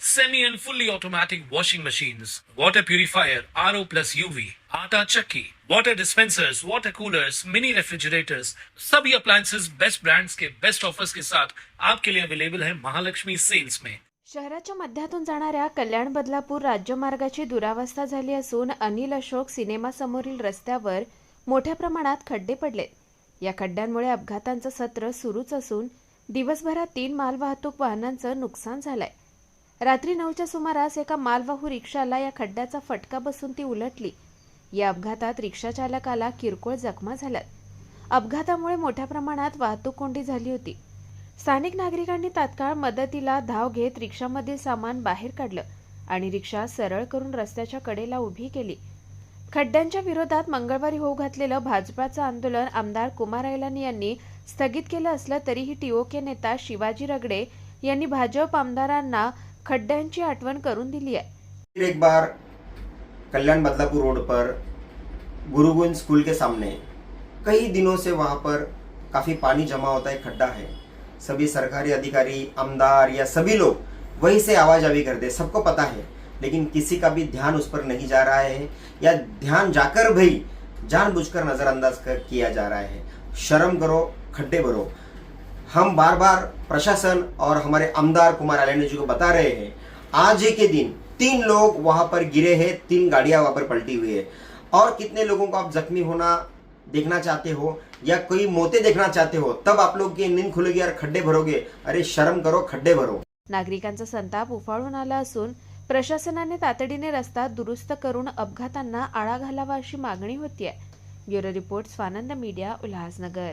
semi and fully automatic washing machines, water purifier, RO plus UV, आटा चक्की, water dispensers, water coolers, mini refrigerators, सभी appliances. Best brands के best offers के साथ आपके लिए अवेलेबल है महालक्ष्मी सेल्स में शहराच्या मध्यातून जाणाऱ्या कल्याण बदलापूर राज्यमार्गाची दुरावस्था झाली असून अनिल अशोक सिनेमासमोरील रस्त्यावर मोठ्या प्रमाणात खड्डे पडलेत या खड्ड्यांमुळे अपघातांचं सत्र सुरूच असून दिवसभरात तीन मालवाहतूक वाहनांचं नुकसान झालंय. रात्री नऊच्या सुमारास एका मालवाहू रिक्षाला या खड्ड्याचा फटका बसून ती उलटली. या अपघातात रिक्षा चालकाला किरकोळ जखमा झाल्यात. अपघातामुळे मोठ्या प्रमाणात वाहतूक कोंडी झाली होती. स्थानिक नागरिकांनी तात्काळ मदतीला धाव घेत रिक्षामधील सामान बाहेर काढलं आणि रिक्षा सरळ करून रस्त्याच्या कडेला उभी केली. खड्ड्यांच्या विरोधात मंगळवारी होऊ घातलेलं भाजपाचं आंदोलन आमदार कुमार ऐलानी यांनी स्थगित केलं असलं तरीही टीओके नेता शिवाजी रगडे यांनी भाजप आमदारांना खड्ड्यांची आठवण करून दिली आहे. फिर एक बार कल्याण बदलापुर रोड पर गुरुगुंज स्कूल के सामने कई दिनों से वहाँ पर काफ़ी पानी जमा होता है खड्डा है। सभी सरकारी अधिकारी आमदार या सभी लोग वहीं से आवाजावी करते सबको पता है। लेकिन किसी का भी ध्यान उस पर नहीं जा रहा है या ध्यान जाकर भी जानबूझकर नज़रअंदाज कर किया जा रहा है। शर्म करो खड्डे भरो। हम बार बार प्रशासन और हमारे आमदार कुमार आलैंड जी को बता रहे हैं आज ही के दिन तीन लोग वहां पर गिरे हैं तीन गाड़ियां वहां पर पलटी हुई है। और कितने लोगों को आप जख्मी होना देखना चाहते हो या कोई मोते देखना चाहते हो तब आप लोग की नींद खुलेगी और खड्डे भरोगे। अरे शर्म करो खड्डे भरो। नागरिकांचा संताप उफाळून आला असून प्रशासनाने तातडीने रस्ता दुरुस्त करून अपघातांना आळा घालावा अशी मागणी होती आहे bureau report Swanand media Ulhasnagar.